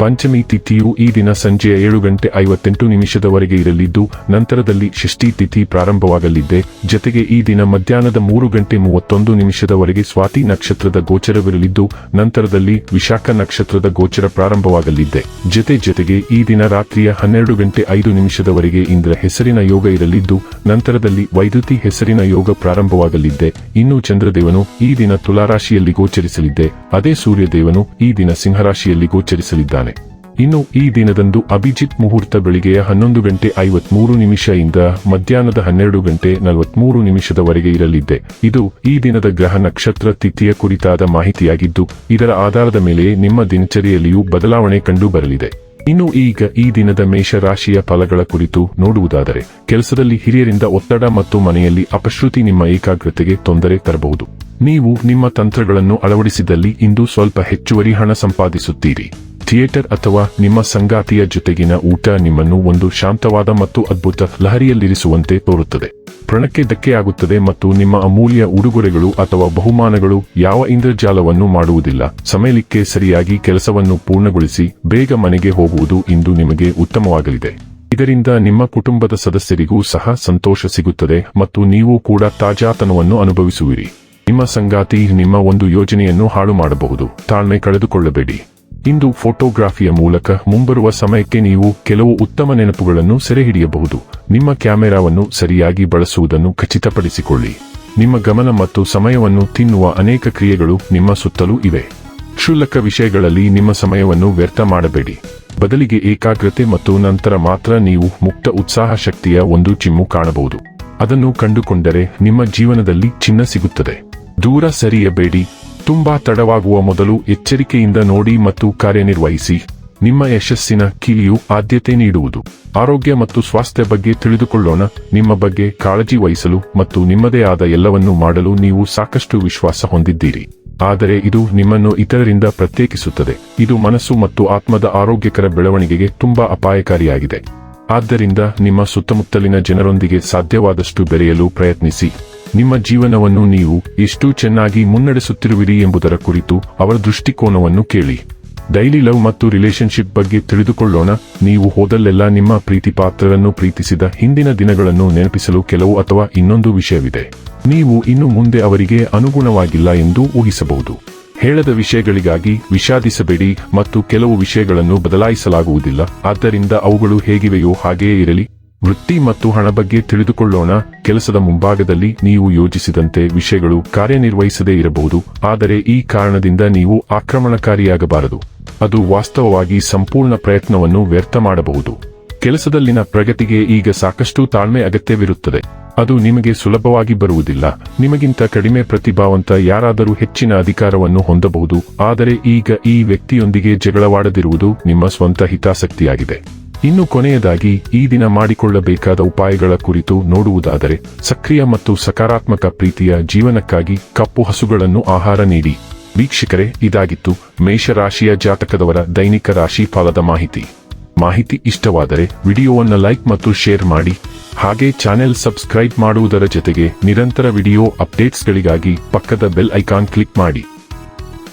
ಪಂಚಮಿ ತಿಥಿಯು ಈ ದಿನ ಸಂಜೆಯ ಏಳು ಗಂಟೆ ಐವತ್ತೆಂಟು ನಿಮಿಷದವರೆಗೆ ಇರಲಿದ್ದು, ನಂತರದಲ್ಲಿ ಷಷ್ಠಿ ತಿಥಿ ಪ್ರಾರಂಭವಾಗಲಿದೆ. ಜತೆಗೆ ಈ ದಿನ ಮಧ್ಯಾಹ್ನದ ಮೂರು ಗಂಟೆ ಮೂವತ್ತೊಂದು ನಿಮಿಷದವರೆಗೆ ಸ್ವಾತಿ ನಕ್ಷತ್ರದ ಗೋಚರವಿರಲಿದ್ದು, ನಂತರದಲ್ಲಿ ವಿಶಾಖ ನಕ್ಷತ್ರದ ಗೋಚರ ಪ್ರಾರಂಭವಾಗಲಿದೆ. ಜತೆ ಜೊತೆಗೆ ಈ ದಿನ ರಾತ್ರಿಯ ಹನ್ನೆರಡು ಗಂಟೆ ಐದು ನಿಮಿಷದವರೆಗೆ ಇಂದ್ರ ಹೆಸರಿನ ಯೋಗ ಇರಲಿದ್ದು, ನಂತರದಲ್ಲಿ ವೈದ್ಯುತಿ ಹೆಸರಿನ ಯೋಗ ಪ್ರಾರಂಭವಾಗಲಿದೆ. ಇನ್ನು ಚಂದ್ರದೇವನು ಈ ದಿನ ತುಲಾರಾಶಿಯಲ್ಲಿ ಗೋಚರಿಸಲಿದ್ದೆ ಅದೇ ಸೂರ್ಯದೇವನು ಈ ದಿನ ಸಿಂಹರಾಶಿಯಲ್ಲಿ ಗೋಚರಿಸಲಿದ್ದಾನೆ. ಇನ್ನು ಈ ದಿನದಂದು ಅಭಿಜಿತ್ ಮುಹೂರ್ತ ಬೆಳಿಗ್ಗೆಯ ಹನ್ನೊಂದು ಗಂಟೆ ಐವತ್ಮೂರು ಇಂದ ಮಧ್ಯಾಹ್ನದ ಹನ್ನೆರಡು ಗಂಟೆ ನಲವತ್ಮೂರು ನಿಮಿಷದವರೆಗೆ ಇರಲಿದೆ. ಇದು ಈ ದಿನದ ಗ್ರಹ ನಕ್ಷತ್ರ ತಿಥಿಯ ಕುರಿತಾದ ಮಾಹಿತಿಯಾಗಿದ್ದು, ಇದರ ಆಧಾರದ ಮೇಲೆ ನಿಮ್ಮ ದಿನಚರಿಯಲ್ಲಿಯೂ ಬದಲಾವಣೆ ಕಂಡು ಬರಲಿದೆ ಇನ್ನು ಈಗ ಈ ದಿನದ ಮೇಷರಾಶಿಯ ಫಲಗಳ ಕುರಿತು ನೋಡುವುದಾದರೆ, ಕೆಲಸದಲ್ಲಿ ಹಿರಿಯರಿಂದ ಒತ್ತಡ ಮತ್ತು ಮನೆಯಲ್ಲಿ ಅಪಶ್ರುತಿ ನಿಮ್ಮ ಏಕಾಗ್ರತೆಗೆ ತೊಂದರೆ ತರಬಹುದು. ನೀವು ನಿಮ್ಮ ತಂತ್ರಗಳನ್ನು ಅಳವಡಿಸಿದಲ್ಲಿ ಇಂದು ಸ್ವಲ್ಪ ಹೆಚ್ಚುವರಿ ಹಣ ಸಂಪಾದಿಸುತ್ತೀರಿ. ಥಿಯೇಟರ್ ಅಥವಾ ನಿಮ್ಮ ಸಂಗಾತಿಯ ಜೊತೆಗಿನ ಊಟ ನಿಮ್ಮನ್ನು ಒಂದು ಶಾಂತವಾದ ಮತ್ತು ಅದ್ಭುತ ಲಹರಿಯಲ್ಲಿರಿಸುವಂತೆ ತೋರುತ್ತದೆ. ಪ್ರಣಕ್ಕೆ ಧಕ್ಕೆಯಾಗುತ್ತದೆ ಮತ್ತು ನಿಮ್ಮ ಅಮೂಲ್ಯ ಉಡುಗೊರೆಗಳು ಅಥವಾ ಬಹುಮಾನಗಳು ಯಾವ ಇಂದ್ರಜಾಲವನ್ನು ಮಾಡುವುದಿಲ್ಲ. ಸಮಯಲಿಕ್ಕೆ ಸರಿಯಾಗಿ ಕೆಲಸವನ್ನು ಪೂರ್ಣಗೊಳಿಸಿ ಬೇಗ ಮನೆಗೆ ಹೋಗುವುದು ಇಂದು ನಿಮಗೆ ಉತ್ತಮವಾಗಲಿದೆ. ಇದರಿಂದ ನಿಮ್ಮ ಕುಟುಂಬದ ಸದಸ್ಯರಿಗೂ ಸಹ ಸಂತೋಷ ಸಿಗುತ್ತದೆ ಮತ್ತು ನೀವು ಕೂಡ ತಾಜಾತನವನ್ನು ಅನುಭವಿಸುವಿರಿ. ನಿಮ್ಮ ಸಂಗಾತಿ ನಿಮ್ಮ ಒಂದು ಯೋಜನೆಯನ್ನು ಹಾಳು ಮಾಡಬಹುದು. ತಾಳ್ಮೆ ಕಳೆದುಕೊಳ್ಳಬೇಡಿ. ಇಂದು ಫೋಟೋಗ್ರಾಫಿಯ ಮೂಲಕ ಮುಂಬರುವ ಸಮಯಕ್ಕೆ ನೀವು ಕೆಲವು ಉತ್ತಮ ನೆನಪುಗಳನ್ನು ಸೆರೆಹಿಡಿಯಬಹುದು. ನಿಮ್ಮ ಕ್ಯಾಮೆರಾವನ್ನು ಸರಿಯಾಗಿ ಬಳಸುವುದನ್ನು ಖಚಿತಪಡಿಸಿಕೊಳ್ಳಿ. ನಿಮ್ಮ ಗಮನ ಮತ್ತು ಸಮಯವನ್ನು ತಿನ್ನುವ ಅನೇಕ ಕ್ರಿಯೆಗಳು ನಿಮ್ಮ ಸುತ್ತಲೂ ಇವೆ. ಕ್ಷುಲ್ಲಕ ವಿಷಯಗಳಲ್ಲಿ ನಿಮ್ಮ ಸಮಯವನ್ನು ವ್ಯರ್ಥ ಮಾಡಬೇಡಿ. ಬದಲಿಗೆ ಏಕಾಗ್ರತೆ ಮತ್ತು ನಂತರ ಮಾತ್ರ ನೀವು ಮುಕ್ತ ಉತ್ಸಾಹ ಶಕ್ತಿಯ ಒಂದು ಚಿಮ್ಮು ಕಾಣಬಹುದು. ಅದನ್ನು ಕಂಡುಕೊಂಡರೆ ನಿಮ್ಮ ಜೀವನದಲ್ಲಿ ಚಿನ್ನ ಸಿಗುತ್ತದೆ. ದೂರ ಸರಿಯಬೇಡಿ. ತುಂಬಾ ತಡವಾಗುವ ಮೊದಲು ಎಚ್ಚರಿಕೆಯಿಂದ ನೋಡಿ ಮತ್ತು ಕಾರ್ಯನಿರ್ವಹಿಸಿ. ನಿಮ್ಮ ಯಶಸ್ಸಿನ ಕೀಲಿಯು ಆದ್ಯತೆ ನೀಡುವುದು. ಆರೋಗ್ಯ ಮತ್ತು ಸ್ವಾಸ್ಥ್ಯ ಬಗ್ಗೆ ತಿಳಿದುಕೊಳ್ಳೋಣ. ನಿಮ್ಮ ಬಗ್ಗೆ ಕಾಳಜಿ ವಹಿಸಲು ಮತ್ತು ನಿಮ್ಮದೇ ಆದ ಎಲ್ಲವನ್ನೂ ಮಾಡಲು ನೀವು ಸಾಕಷ್ಟು ವಿಶ್ವಾಸ ಹೊಂದಿದ್ದೀರಿ. ಆದರೆ ಇದು ನಿಮ್ಮನ್ನು ಇತರರಿಂದ ಪ್ರತ್ಯೇಕಿಸುತ್ತದೆ. ಇದು ಮನಸ್ಸು ಮತ್ತು ಆತ್ಮದ ಆರೋಗ್ಯಕರ ಬೆಳವಣಿಗೆಗೆ ತುಂಬಾ ಅಪಾಯಕಾರಿಯಾಗಿದೆ. ಆದ್ದರಿಂದ ನಿಮ್ಮ ಸುತ್ತಮುತ್ತಲಿನ ಜನರೊಂದಿಗೆ ಸಾಧ್ಯವಾದಷ್ಟು ಬೆರೆಯಲು ಪ್ರಯತ್ನಿಸಿ. ನಿಮ್ಮ ಜೀವನವನ್ನು ನೀವು ಎಷ್ಟು ಚೆನ್ನಾಗಿ ಮುನ್ನಡೆಸುತ್ತಿರುವಿರಿ ಎಂಬುದರ ಕುರಿತು ಅವರ ದೃಷ್ಟಿಕೋನವನ್ನು ಕೇಳಿ. ಡೈಲಿ ಲವ್ ಮತ್ತು ರಿಲೇಶನ್ಶಿಪ್ ಬಗ್ಗೆ ತಿಳಿದುಕೊಳ್ಳೋಣ. ನೀವು ಹೋದಲ್ಲೆಲ್ಲ ನಿಮ್ಮ ಪ್ರೀತಿ ಪಾತ್ರರನ್ನು ಪ್ರೀತಿಸಿದ ಹಿಂದಿನ ದಿನಗಳನ್ನು ನೆನಪಿಸಲು ಕೆಲವು ಅಥವಾ ಇನ್ನೊಂದು ವಿಷಯವಿದೆ. ನೀವು ಇನ್ನು ಮುಂದೆ ಅವರಿಗೆ ಅನುಗುಣವಾಗಿಲ್ಲ ಎಂದು ಊಹಿಸಬಹುದು. ಹೇಳದ ವಿಷಯಗಳಿಗಾಗಿ ವಿಷಾದಿಸಬೇಡಿ ಮತ್ತು ಕೆಲವು ವಿಷಯಗಳನ್ನು ಬದಲಾಯಿಸಲಾಗುವುದಿಲ್ಲ. ಆದ್ದರಿಂದ ಅವುಗಳು ಹೇಗಿವೆಯೋ ಹಾಗೆಯೇ ಇರಲಿ. ವೃತ್ತಿ ಮತ್ತು ಹಣ ಬಗ್ಗೆ ತಿಳಿದುಕೊಳ್ಳೋಣ. ಕೆಲಸದ ಮುಂಭಾಗದಲ್ಲಿ ನೀವು ಯೋಜಿಸಿದಂತೆ ವಿಷಯಗಳು ಕಾರ್ಯನಿರ್ವಹಿಸದೇ ಇರಬಹುದು. ಆದರೆ ಈ ಕಾರಣದಿಂದ ನೀವು ಆಕ್ರಮಣಕಾರಿಯಾಗಬಾರದು. ಅದು ವಾಸ್ತವವಾಗಿ ಸಂಪೂರ್ಣ ಪ್ರಯತ್ನವನ್ನು ವ್ಯರ್ಥ ಮಾಡಬಹುದು. ಕೆಲಸದಲ್ಲಿನ ಪ್ರಗತಿಗೆ ಈಗ ಸಾಕಷ್ಟು ತಾಳ್ಮೆ ಅಗತ್ಯವಿರುತ್ತದೆ. ಅದು ನಿಮಗೆ ಸುಲಭವಾಗಿ ಬರುವುದಿಲ್ಲ. ನಿಮಗಿಂತ ಕಡಿಮೆ ಪ್ರತಿಭಾವಂತ ಯಾರಾದರೂ ಹೆಚ್ಚಿನ ಅಧಿಕಾರವನ್ನು ಹೊಂದಬಹುದು. ಆದರೆ ಈಗ ಈ ವ್ಯಕ್ತಿಯೊಂದಿಗೆ ಜಗಳವಾಡದಿರುವುದು ನಿಮ್ಮ ಸ್ವಂತ ಹಿತಾಸಕ್ತಿಯಾಗಿದೆ. ಇನ್ನು ಕೊನೆಯದಾಗಿ ಈ ದಿನ ಮಾಡಿಕೊಳ್ಳಬೇಕಾದ ಉಪಾಯಗಳ ಕುರಿತು ನೋಡುವುದಾದರೆ, ಸಕ್ರಿಯ ಮತ್ತು ಸಕಾರಾತ್ಮಕ ಪ್ರೀತಿಯ ಜೀವನಕ್ಕಾಗಿ ಕಪ್ಪು ಹಸುಗಳನ್ನು ಆಹಾರ ನೀಡಿ. ವೀಕ್ಷಕರೇ, ಇದಾಗಿತ್ತು ಮೇಷರಾಶಿಯ ಜಾತಕದವರ ದೈನಿಕ ರಾಶಿ ಫಲದ ಮಾಹಿತಿ. ಮಾಹಿತಿ ಇಷ್ಟವಾದರೆ ವಿಡಿಯೋವನ್ನು ಲೈಕ್ ಮತ್ತು ಶೇರ್ ಮಾಡಿ. ಹಾಗೆ ಚಾನೆಲ್ ಸಬ್ಸ್ಕ್ರೈಬ್ ಮಾಡುವುದರ ಜೊತೆಗೆ ನಿರಂತರ ವಿಡಿಯೋ ಅಪ್ಡೇಟ್ಸ್ಗಳಿಗಾಗಿ ಪಕ್ಕದ ಬೆಲ್ ಐಕಾನ್ ಕ್ಲಿಕ್ ಮಾಡಿ.